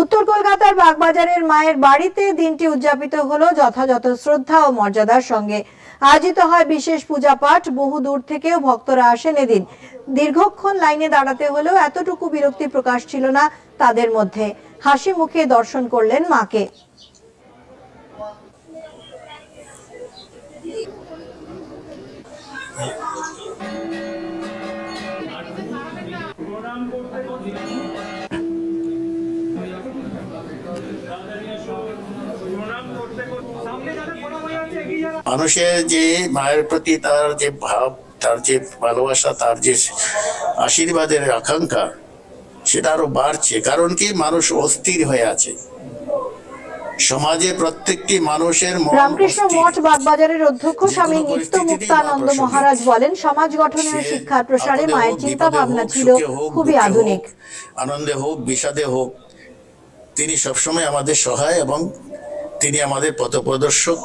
উত্তর কলকাতার বাগবাজারের মায়ের বাড়িতে দিনটি উদযাপিত হলো যথাযথ শ্রদ্ধা ও মর্যাদার সঙ্গে। আয়োজিত হয় বিশেষ পূজা পাঠ বহু দূর থেকেও ভক্তরা আসেন এদিন। দীর্ঘক্ষণ লাইনে দাঁড়াতে হলেও এতটুকু বিরক্তি প্রকাশ ছিল না তাদের মধ্যে। হাসি মুখে দর্শন করলেন মাকে। মানুষের যে মায়ের প্রতি তার যে ভাব তার যে ভালোবাসা তার যে আশীর্বাদের আকাঙ্ক্ষা সেটা আরও বাড়ছে। কারণ কি? মানুষ অস্থির হয়ে আছে। সমাজে প্রত্যেকটি মানুষের রামকৃষ্ণ মঠ বাগবাজারের অধ্যক্ষ স্বামী নিত্য মুক্তানন্দ মহারাজ বলেন সমাজ গঠনে ও শিক্ষার প্রসারে মায়ের চিন্তা ভাবনা ছিল খুবই আধুনিক। আনন্দে হোক বিষাদে হোক তিনি সবসময় আমাদের সহায় এবং তিনি আমাদের পথপ্রদর্শক।